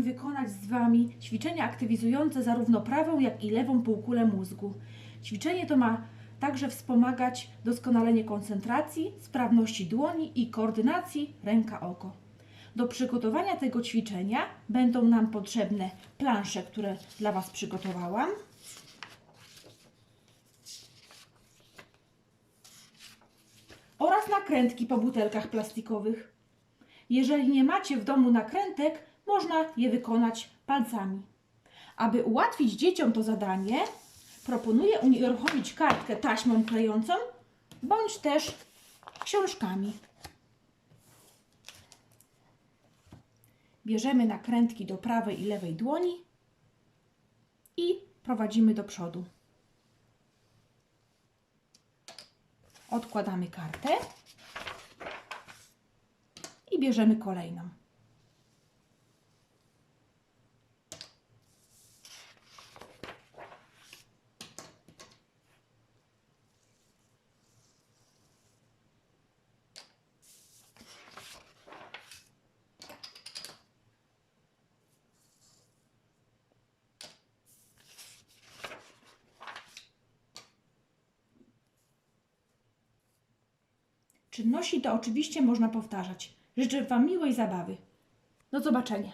nami wykonać z Wami ćwiczenia aktywizujące zarówno prawą, jak i lewą półkulę mózgu. Ćwiczenie to ma także wspomagać doskonalenie koncentracji, sprawności dłoni i koordynacji ręka-oko. Do przygotowania tego ćwiczenia będą nam potrzebne plansze, które dla Was przygotowałam. Oraz nakrętki po butelkach plastikowych. Jeżeli nie macie w domu nakrętek, można je wykonać palcami. Aby ułatwić dzieciom to zadanie, proponuję unieruchomić kartkę taśmą klejącą bądź też książkami. Bierzemy nakrętki do prawej i lewej dłoni i prowadzimy do przodu. Odkładamy kartę i bierzemy kolejną. Czynności to oczywiście można powtarzać. Życzę Wam miłej zabawy. Do zobaczenia.